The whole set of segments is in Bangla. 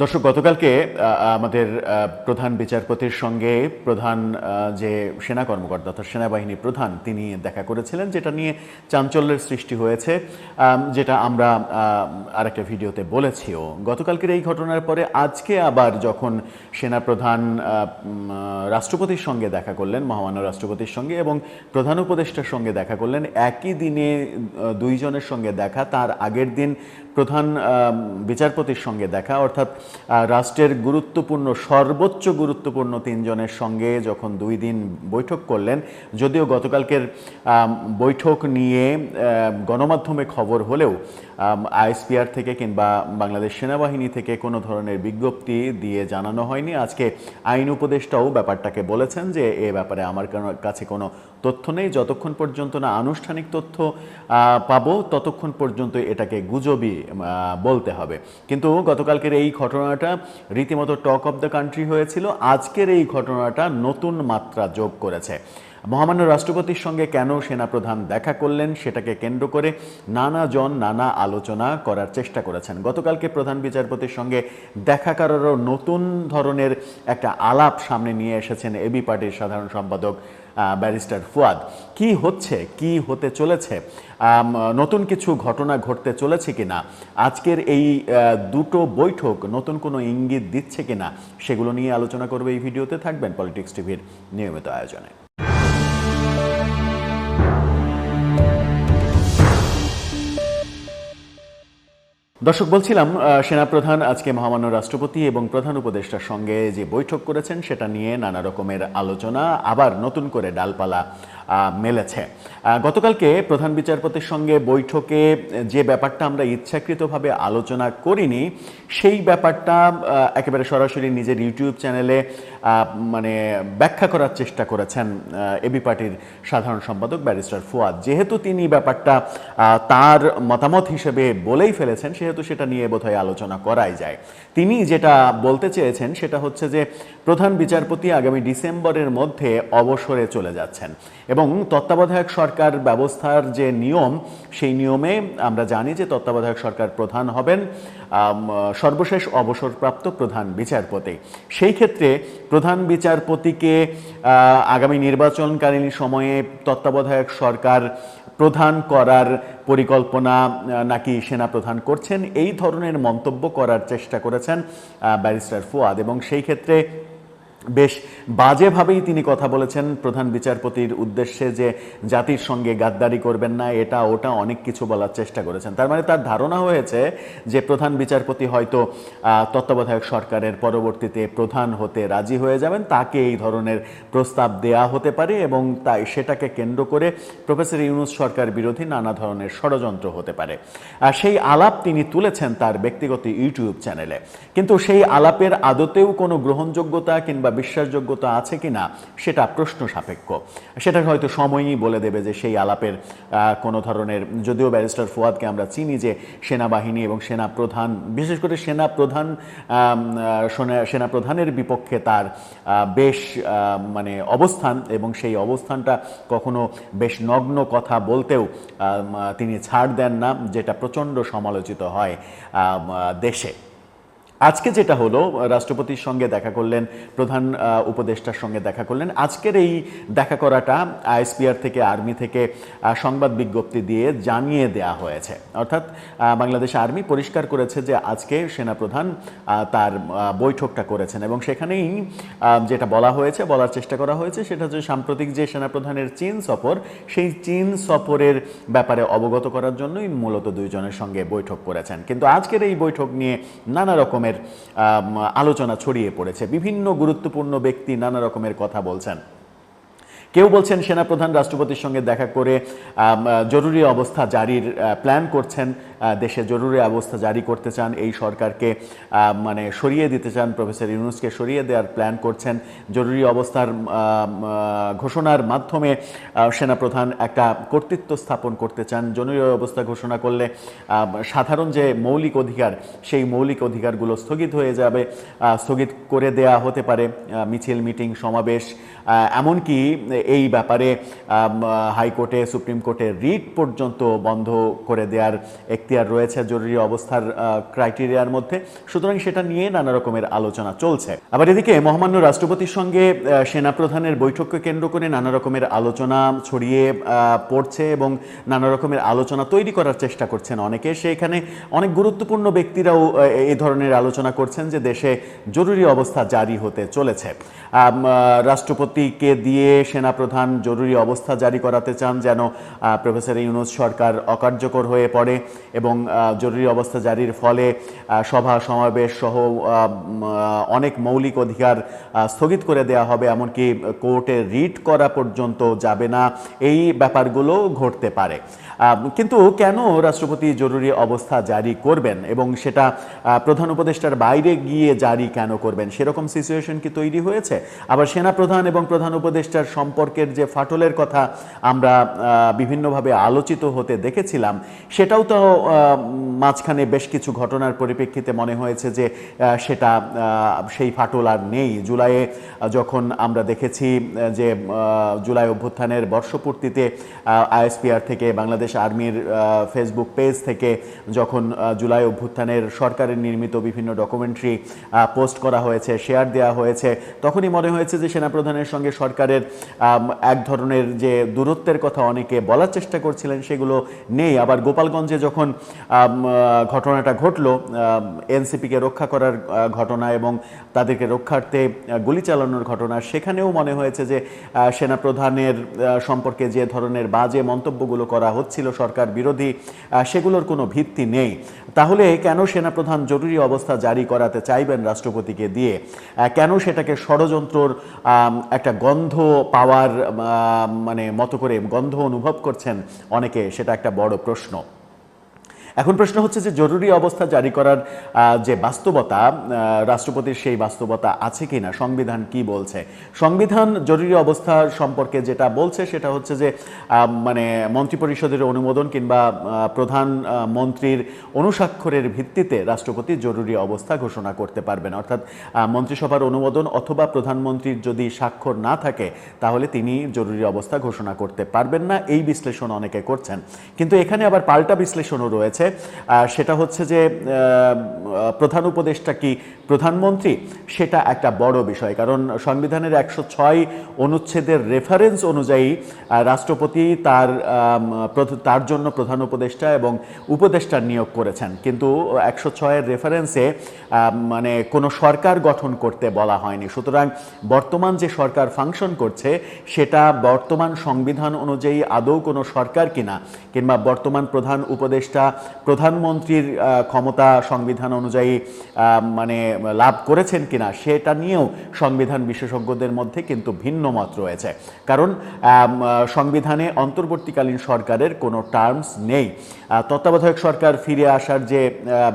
দর্শক, গতকালকে আমাদের প্রধান বিচারপতির সঙ্গে প্রধান যে সেনা কর্মকর্তা অর্থাৎ সেনাবাহিনী প্রধান, তিনি দেখা করেছিলেন, যেটা নিয়ে চাঞ্চল্যের সৃষ্টি হয়েছে। যেটা আমরা আরেকটা ভিডিওতে বলেছিও। গতকালকের এই ঘটনার পরে আজকে আবার যখন সেনা প্রধান রাষ্ট্রপতির সঙ্গে দেখা করলেন, মহামান্য রাষ্ট্রপতির সঙ্গে এবং প্রধান উপদেষ্টার সঙ্গে দেখা করলেন, একই দিনে দুইজনের সঙ্গে দেখা, তার আগের দিন প্রধান বিচারপতির সঙ্গে দেখা, অর্থাৎ রাষ্ট্রের গুরুত্বপূর্ণ, সর্বোচ্চ গুরুত্বপূর্ণ তিনজনের সঙ্গে যখন দুই দিন বৈঠক করলেন, যদিও গতকালকের বৈঠক নিয়ে গণমাধ্যমে খবর হলেও আইএসপিআর থেকে কিংবা বাংলাদেশ সেনাবাহিনী থেকে কোনো ধরনের বিজ্ঞপ্তি দিয়ে জানানো হয়নি। আজকে আইন উপদেষ্টাও ব্যাপারটাকে বলেছেন যে এ ব্যাপারে আমার কাছে কোনো তথ্য নেই। যতক্ষণ পর্যন্ত না আনুষ্ঠানিক তথ্য পাবো, ততক্ষণ পর্যন্ত এটাকে গুজবই বলতে হবে। কিন্তু গতকালকের এই ঘটনাটা রীতিমতো টক অফ দ্য কান্ট্রি হয়েছিল। আজকের এই ঘটনাটা নতুন মাত্রা যোগ করেছে। মহামান্য রাষ্ট্রপতির সঙ্গে কেন সেনাপ্রধান দেখা করলেন সেটাকে কেন্দ্র করে নানা জন নানা আলোচনা করার চেষ্টা করেছেন। গতকালকে প্রধান বিচারপতির সঙ্গে দেখা করারও নতুন ধরনের একটা আলাপ সামনে নিয়ে এসেছেন এবি পার্টির সাধারণ সম্পাদক ব্যারিস্টার ফুয়াদ। কি হচ্ছে? কি হতে চলেছে? নতুন কিছু ঘটনা ঘটতে চলেছে কিনা? আজকের এই দুটো বৈঠক নতুন কোনো ইঙ্গিত দিচ্ছে কিনা? সেগুলো নিয়ে আলোচনা করবে এই ভিডিওতে। থাকবেন পলিটিক্স টিভির নিয়মিত আয়োজনে। দর্শক, বলছিলাম সেনাপ্রধান আজকে মহামান্য রাষ্ট্রপতি এবং প্রধান উপদেষ্টার সঙ্গে যে বৈঠক করেছেন, সেটা নিয়ে নানা রকমের আলোচনা, আবার নতুন করে ডালপালা মেলেছে। গতকালকে প্রধান বিচারপতির সঙ্গে বৈঠকে যে ব্যাপারটা আমরা ইচ্ছাকৃতভাবে আলোচনা করিনি, সেই ব্যাপারটা একেবারে সরাসরি নিজের ইউটিউব চ্যানেলে মানে ব্যাখ্যা করার চেষ্টা করেছেন এবি পার্টির সাধারণ সম্পাদক ব্যারিস্টার ফুয়াদ। যেহেতু তিনি ব্যাপারটা তার মতামত হিসেবে বলেই ফেলেছেন, সেহেতু সেটা নিয়ে বোধহয় আলোচনা করাই যায়। তিনি যেটা বলতে চেয়েছেন সেটা হচ্ছে যে, প্রধান বিচারপতি আগামী ডিসেম্বরের মধ্যে অবসরে চলে যাচ্ছেন। এবং তত্ত্বাবধায়ক সরকার ব্যবস্থার যে নিয়ম, সেই নিয়মে আমরা জানি যে তত্ত্বাবধায়ক সরকার প্রধান হবেন সর্বশেষ অবসরপ্রাপ্ত প্রধান বিচারপতি। সেই ক্ষেত্রে প্রধান বিচারপতিকে আগামী নির্বাচনকালীন সময়ে তত্ত্বাবধায়ক সরকার প্রধান করার পরিকল্পনা নাকি সেনা প্রধান করছেন, এই ধরনের মন্তব্য করার চেষ্টা করেছেন ব্যারিস্টার ফুয়াদ। এবং সেই ক্ষেত্রে বেশ বাজেভাবেই তিনি কথা বলেছেন প্রধান বিচারপতির উদ্দেশ্যে যে জাতির সঙ্গে গাদ্দারি করবেন না, এটা ওটা অনেক কিছু বলার চেষ্টা করেছেন। তার মানে তার ধারণা হয়েছে যে প্রধান বিচারপতি হয়তো তত্ত্বাবধায়ক সরকারের পরবর্তীতে প্রধান হতে রাজি হয়ে যাবেন, তাকে এই ধরনের প্রস্তাব দেয়া হতে পারে এবং তাই সেটাকে কেন্দ্র করে প্রফেসর ইউনুস সরকার বিরোধী নানা ধরনের ষড়যন্ত্র হতে পারে। আর সেই আলাপ তিনি তুলেছেন তার ব্যক্তিগত ইউটিউব চ্যানেলে। কিন্তু সেই আলাপের আদতেও কোনো গ্রহণযোগ্যতা কিংবা বিশ্বাসযোগ্যতা আছে কিনা সেটা প্রশ্ন সাপেক্ষ। সেটা হয়তো সময়ই বলে দেবে যে সেই আলাপের কোনো ধরনের, যদিও ব্যারিস্টার ফুয়াদকে আমরা চিনি যে সেনাবাহিনী এবং সেনা প্রধান বিশেষ করে সেনা প্রধান সেনা প্রধানের বিপক্ষে তার বেশ মানে অবস্থান এবং সেই অবস্থানটা কখনো বেশ নগ্ন কথা বলতেও তিনি ছাড় দেন না, যেটা প্রচণ্ড সমালোচিত হয় দেশে। আজকে যেটা হলো, রাষ্ট্রপতির সঙ্গে দেখা করলেন, প্রধান উপদেষ্টার সঙ্গে দেখা করলেন, আজকের এই দেখা করাটা আইএসপিআর থেকে, আর্মি থেকে সংবাদ বিজ্ঞপ্তি দিয়ে জানিয়ে দেয়া হয়েছে। অর্থাৎ বাংলাদেশ আর্মি পরিষ্কার করেছে যে আজকে সেনাপ্রধান তার বৈঠকটা করেছেন এবং সেখানেই যেটা বলা হয়েছে, বলার চেষ্টা করা হয়েছে, সেটা হচ্ছে সাম্প্রতিক যে সেনাপ্রধানের চীন সফর, সেই চীন সফরের ব্যাপারে অবগত করার জন্যই মূলত দুইজনের সঙ্গে বৈঠক করেছেন। কিন্তু আজকের এই বৈঠক নিয়ে নানা রকমের আলোচনা ছড়িয়ে পড়েছে। বিভিন্ন গুরুত্বপূর্ণ ব্যক্তি নানা রকমের কথা বলছেন। কেউ বলছেন সেনাপ্রধান রাষ্ট্রপতির সঙ্গে দেখা করে জরুরি অবস্থা জারির প্ল্যান করছেন দেশে জরুরি অবস্থা জারি করতে চান, এই সরকারকে মানে সরিয়ে দিতে চান, প্রফেসর ইউনুসকে সরিয়ে দেওয়ার প্ল্যান করছেন। জরুরি অবস্থার ঘোষণার মাধ্যমে সেনাপ্রধান একটা কর্তৃত্ব স্থাপন করতে চান। জরুরি অবস্থা ঘোষণা করলে সাধারণ যে মৌলিক অধিকার, সেই মৌলিক অধিকারগুলো স্থগিত হয়ে যাবে। স্থগিত করে দেয়া হতে পারে মিছিল, মিটিং, সমাবেশ এমনকি এই ব্যাপারে হাইকোর্টে সুপ্রিম কোর্টে রিট পর্যন্ত বন্ধ করে দেওয়ার এখতিয়ার রয়েছে জরুরি অবস্থার ক্রাইটেরিয়ার মধ্যে। সুতরাং সেটা নিয়ে নানা রকমের আলোচনা চলছে। আবার এদিকে মহামান্য রাষ্ট্রপতির সঙ্গে সেনাপ্রধানের বৈঠককে কেন্দ্র করে নানা রকমের আলোচনা ছড়িয়ে পড়ছে এবং নানা রকমের আলোচনা তৈরি করার চেষ্টা করছেন অনেকে। সেখানে অনেক গুরুত্বপূর্ণ ব্যক্তিরাও এই ধরনের আলোচনা করছেন যে দেশে জরুরি অবস্থা জারি হতে চলেছে। আহ, রাষ্ট্রপতিকে দিয়ে সেনাপ্রধান জরুরি অবস্থা জারি করাতে চান যেন প্রফেসর ইউনুস সরকার অকার্যকর হয়ে পড়ে এবং জরুরি অবস্থা জারির ফলে সভা, সমাবেশ সহ অনেক মৌলিক অধিকার স্থগিত করে দেওয়া হবে, এমনকি কোর্টে রিট করা পর্যন্ত যাবে না। এই ব্যাপারগুলো ঘটতে পারে। কিন্তু কেন রাষ্ট্রপতি জরুরি অবস্থা জারি করবেন এবং সেটা প্রধান উপদেষ্টার বাইরে গিয়ে জারি কেন করবেন? সেরকম সিচুয়েশন কি তৈরি হয়েছে? আবার সেনাপ্রধান এবং প্রধান উপদেষ্টার সম্পর্কের যে ফাটলের কথা আমরা বিভিন্নভাবে আলোচিত হতে দেখেছিলাম, সেটাও তো মাঝখানে বেশ কিছু ঘটনার পরিপ্রেক্ষিতে মনে হয়েছে যে সেটা সেই ফাটল আর নেই। জুলাইয়ে যখন আমরা দেখেছি যে জুলাই অভ্যুত্থানের বর্ষপূর্তিতে আইএসপিআর থেকে, বাংলাদেশ আর্মির ফেসবুক পেজ থেকে যখন জুলাই অভ্যুত্থানের সরকারের নির্মিত বিভিন্ন ডকুমেন্টারি পোস্ট করা হয়েছে, শেয়ার দেওয়া হয়েছে, তখনই মনে হয়েছে যে সেনাপ্রধানের সঙ্গে সরকারের এক ধরনের যে দূরত্বের কথা অনেকে বলার চেষ্টা করছিলেন, সেগুলো নেই। আবার গোপালগঞ্জে যখন ঘটনাটা ঘটলো এনসিপিকে রক্ষা করার ঘটনা এবং তাদেরকে রক্ষার্থে গুলি চালানোর ঘটনা, সেখানেও মনে হয়েছে যে সেনাপ্রধানের সম্পর্কে যে ধরনের বাজে মন্তব্যগুলো করা হচ্ছিল সরকার বিরোধী সেগুলোর কোনো ভিত্তি নেই। তাহলে কেন সেনাপ্রধান জরুরি অবস্থা জারি করাতে চাইবেন রাষ্ট্রপতিকে দিয়ে? কেন সেটাকে ষড়যন্ত্রর একটা গন্ধ পাওয়ার মানে মতো করে গন্ধ অনুভব করছেন অনেকে সেটা একটা বড় প্রশ্ন। এখন প্রশ্ন হচ্ছে যে জরুরি অবস্থা জারি করার যে বাস্তবতা রাষ্ট্রপতির সেই বাস্তবতা আছে কিনা, সংবিধান কি বলছে? সংবিধান জরুরি অবস্থা সম্পর্কে যেটা বলছে সেটা হচ্ছে যে মানে মন্ত্রিপরিষদের অনুমোদন কিংবা প্রধান মন্ত্রীর অনুস্বাক্ষরের ভিত্তিতে রাষ্ট্রপতি জরুরি অবস্থা ঘোষণা করতে পারবেন। অর্থাৎ মন্ত্রিসভার অনুমোদন অথবা প্রধানমন্ত্রীর যদি স্বাক্ষর না থাকে, তাহলে তিনি জরুরি অবস্থা ঘোষণা করতে পারবেন না। এই বিশ্লেষণ অনেকে করছেন। কিন্তু এখানে আবার পাল্টা বিশ্লেষণও রয়েছে। সেটা হচ্ছে যে প্রধান উপদেষ্টা কি? প্রধানমন্ত্রী, সেটা একটা বড় বিষয়। কারণ সংবিধানের একশো ছয় অনুচ্ছেদের রেফারেন্স অনুযায়ী রাষ্ট্রপতি তার তার জন্য প্রধান উপদেষ্টা এবং উপদেষ্টা নিয়োগ করেছেন। কিন্তু একশো ছয়ের রেফারেন্সে মানে কোনো সরকার গঠন করতে বলা হয়নি। সুতরাং বর্তমান যে সরকার ফাংশন করছে, সেটা বর্তমান সংবিধান অনুযায়ী আদৌ কোনো সরকার কিনা, কিংবা বর্তমান প্রধান উপদেষ্টা, প্রধানমন্ত্রীর ক্ষমতা সংবিধান অনুযায়ী মানে লাভ করেছেন কিনা সেটা নিয়েও সংবিধান বিশেষজ্ঞদের মধ্যে কিন্তু ভিন্ন মত রয়েছে। কারণ সংবিধানে অন্তর্বর্তীকালীন সরকারের কোনো টার্মস নেই। তত্ত্বাবধায়ক সরকার ফিরে আসার যে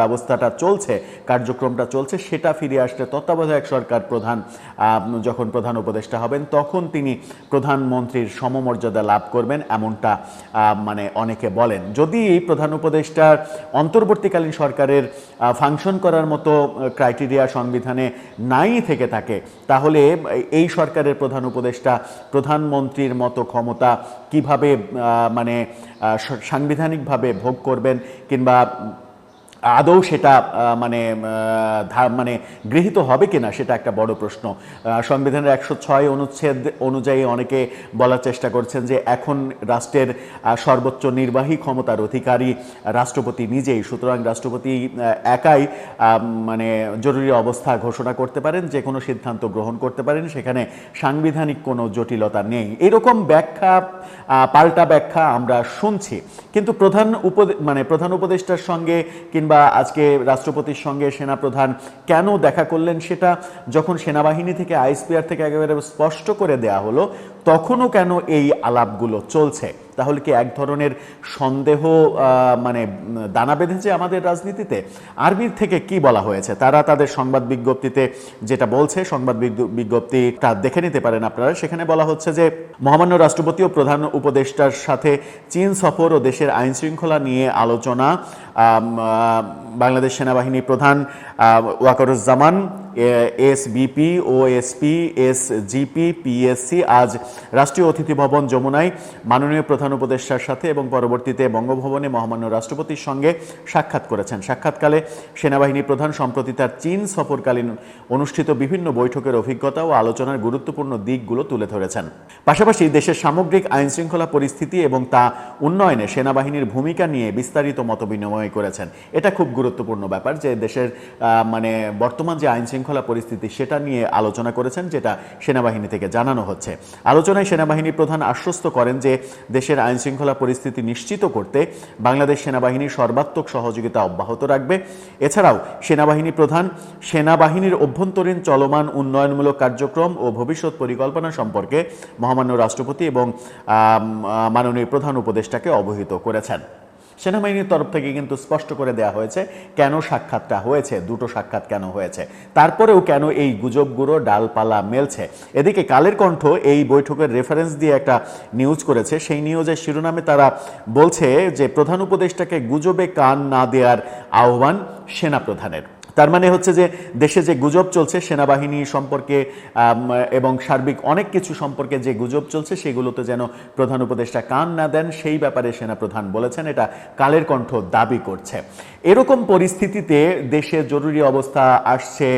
ব্যবস্থাটা চলছে, কার্যক্রমটা চলছে, সেটা ফিরে আসলে তত্ত্বাবধায়ক সরকার প্রধান যখন প্রধান উপদেষ্টা হবেন, তখন তিনি প্রধানমন্ত্রীর সমমর্যাদা লাভ করবেন এমনটা মানে অনেকে বলেন। যদি প্রধান উপদেষ্টার অন্তর্বর্তীকালীন সরকারের ফাংশন করার মতো ক্রাইটেরিয়া সংবিধানে নাই থেকে থাকে। তাহলে এই সরকারের প্রধান উপদেষ্টা, প্রধানমন্ত্রীর মতো ক্ষমতা কীভাবে মানে সাংবিধানিকভাবে ভোগ করবেন কিংবা আদৌ সেটা মানে মানে গৃহীত হবে কিনা সেটা একটা বড় প্রশ্ন। সংবিধানের একশো ছয় অনুচ্ছেদ অনুযায়ী অনেকে বলার চেষ্টা করছেন যে এখন রাষ্ট্রের সর্বোচ্চ নির্বাহী ক্ষমতার অধিকারী রাষ্ট্রপতি নিজেই, সুতরাং রাষ্ট্রপতি একাই মানে জরুরি অবস্থা ঘোষণা করতে পারেন যে কোনো সিদ্ধান্ত গ্রহণ করতে পারেন, সেখানে সাংবিধানিক কোনো জটিলতা নেই। এরকম ব্যাখ্যা পাল্টা ব্যাখ্যা আমরা শুনছি। কিন্তু প্রধান উপদে মানে প্রধান উপদেষ্টার সঙ্গে কিংবা আজকে রাষ্ট্রপতির সঙ্গে সেনাপ্রধান কেন দেখা করলেন সেটা যখন সেনাবাহিনী থেকে আইএসপিআর থেকে একেবারে স্পষ্ট করে দেয়া হলো, তখনও কেন এই আলাপগুলো চলছে? তাহলে কি এক ধরনের সন্দেহ মানে দানা বেঁধেছে আমাদের রাজনীতিতে? আরবির থেকে কি বলা হয়েছে? তারা তাদের সংবাদ বিজ্ঞপ্তিতে যেটা বলছে, সংবাদ বিজ্ঞ- বিজ্ঞপ্তিটা দেখে নিতে পারেন আপনারা। সেখানে বলা হচ্ছে যে, মহামান্য রাষ্ট্রপতি ও প্রধান উপদেষ্টার সাথে চীন সফর ও দেশের আইন শৃঙ্খলা নিয়ে আলোচনা বাংলাদেশ সেনাবাহিনী প্রধান Wakeruzzaman SBP, OSP, SGP, PSC, আজ রাষ্ট্রীয় অতিথি ভবন যমুনায় মাননীয় প্রধান উপদেষ্টার সাথে এবং পরবর্তীতে বঙ্গভবনে মহামান্য রাষ্ট্রপতির সঙ্গে সাক্ষাৎ করেছেন। সাক্ষাৎকালে সেনাবাহিনী প্রধান সম্প্রতি তার চীন সফরকালীন অনুষ্ঠিত বিভিন্ন বৈঠকের অভিজ্ঞতা ও আলোচনার গুরুত্বপূর্ণ দিকগুলো তুলে ধরেছেন। পাশাপাশি দেশের সামগ্রিক আইন শৃঙ্খলা পরিস্থিতি এবং তা উন্নয়নে সেনাবাহিনীর ভূমিকা নিয়ে বিস্তারিত মতবিনিময় করেছেন। এটা খুব গুরুত্বপূর্ণ ব্যাপার যে দেশের মানে বর্তমান যে আইন শৃঙ্খলা পরিস্থিতি সেটা নিয়ে আলোচনা করেছেন, যেটা সেনাবাহিনী থেকে জানানো হচ্ছে। আলোচনায় সেনাবাহিনী প্রধান আশ্বস্ত করেন যে দেশের আইন শৃঙ্খলা পরিস্থিতি নিশ্চিত করতে বাংলাদেশ সেনাবাহিনী সর্বাত্মক সহযোগিতা অব্যাহত রাখবে। এছাড়াও সেনাবাহিনী প্রধান, সেনাবাহিনীর অভ্যন্তরীণ চলমান উন্নয়নমূলক কার্যক্রম ও ভবিষ্যৎ পরিকল্পনা সম্পর্কে মহামান্য রাষ্ট্রপতি এবং মাননীয় প্রধান উপদেষ্টাকে অবহিত করেছেন। সেনাবাহিনীর তরফ থেকে কিন্তু স্পষ্ট করে দেয়া হয়েছে কেন সাক্ষাৎটা হয়েছে, দুটো সাক্ষাৎ কেন হয়েছে, তারপরেও কেন এই গুজবগুলো ডালপালা মেলছে। এদিকে কালের কণ্ঠ এই বৈঠকের রেফারেন্স দিয়ে একটা নিউজ করেছে। সেই নিউজের শিরোনামে তারা বলছে যে, প্রধান উপদেষ্টাকে গুজবে কান না দেওয়ার আহ্বান সেনা প্রধানের তার মানে হচ্ছে যে দেশে যে গুজব চলছে, সেনাবাহিনী সম্পর্কে এবং সার্বিক অনেক কিছু সম্পর্কে যে গুজব চলছে, সেগুলোতে যেন প্রধান উপদেষ্টা কান না দেন, সেই ব্যাপারে সেনাপ্রধান বলেছেন, এটা কালের কণ্ঠ দাবি করছে। এরকম পরিস্থিতিতে দেশে জরুরি অবস্থা আসছে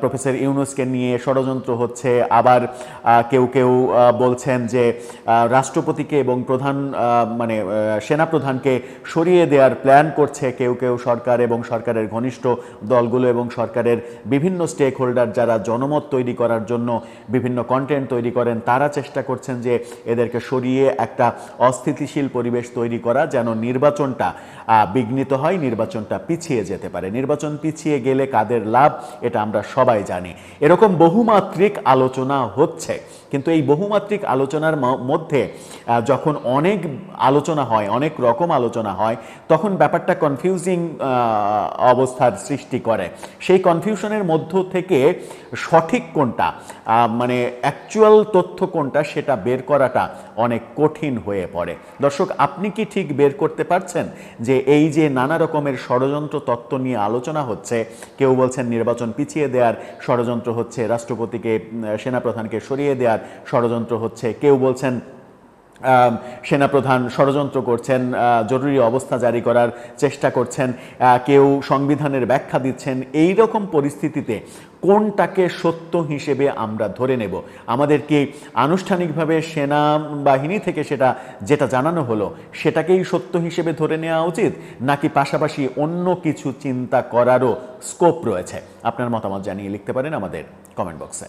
প্রফেসর ইউনুসকে নিয়ে ষড়যন্ত্র হচ্ছে, আবার কেউ কেউ বলছেন যে রাষ্ট্রপতিকে এবং প্রধান মানে সেনাপ্রধানকে সরিয়ে দেওয়ার প্ল্যান করছে, কেউ কেউ সরকার এবং সরকারের ঘনিষ্ঠ দলগুলো এবং সরকারের বিভিন্ন স্টেক হোল্ডার যারা জনমত তৈরি করার জন্য বিভিন্ন কন্টেন্ট তৈরি করেন, তারা চেষ্টা করছেন যে এদেরকে সরিয়ে একটা অস্থিতিশীল পরিবেশ তৈরি করা, যেন নির্বাচনটা বিঘ্নিত হয়, নির্বাচনটা পিছিয়ে যেতে পারে। নির্বাচন পিছিয়ে গেলে কাদের লাভ, এটা আমরা সবাই জানি। এরকম বহুমাত্রিক আলোচনা হচ্ছে, কিন্তু এই বহুমাত্রিক আলোচনার মধ্যে যখন অনেক আলোচনা হয়, অনেক রকম আলোচনা হয়, তখন ব্যাপারটা কনফিউজিং অবস্থার সৃষ্টি করে। সেই কনফিউশনের মধ্য থেকে সঠিক কোনটা মানে অ্যাকচুয়াল তথ্য কোনটা, সেটা বের করাটা অনেক কঠিন হয়ে পড়ে। দর্শক, আপনি কি ঠিক বের করতে পারছেন যে এই যে নানা রকমের ষড়যন্ত্র তত্ত্ব নিয়ে আলোচনা হচ্ছে, কেউ বলছেন নির্বাচন পিছিয়ে দেওয়ার ষড়যন্ত্র হচ্ছে, রাষ্ট্রপতিকে, সেনাপ্রধানকে সরিয়ে দেওয়ার ষড়যন্ত্র হচ্ছে, কেউ বলছেন সেনাপ্রধান ষড়যন্ত্র করছেন জরুরি অবস্থা জারি করার চেষ্টা করছেন কেউ সংবিধানের ব্যাখ্যা দিচ্ছেন। এই রকম পরিস্থিতিতে কোনটাকে সত্য হিসেবে আমরা ধরে নেব? আমাদের কি আনুষ্ঠানিকভাবে সেনাবাহিনী থেকে সেটা, যেটা জানানো হলো, সেটাকেই সত্য হিসেবে ধরে নেওয়া উচিত? নাকি পাশাপাশি অন্য কিছু চিন্তা করারও স্কোপ রয়েছে? আপনার মতামত জানিয়ে লিখতে পারেন আমাদের কমেন্ট বক্সে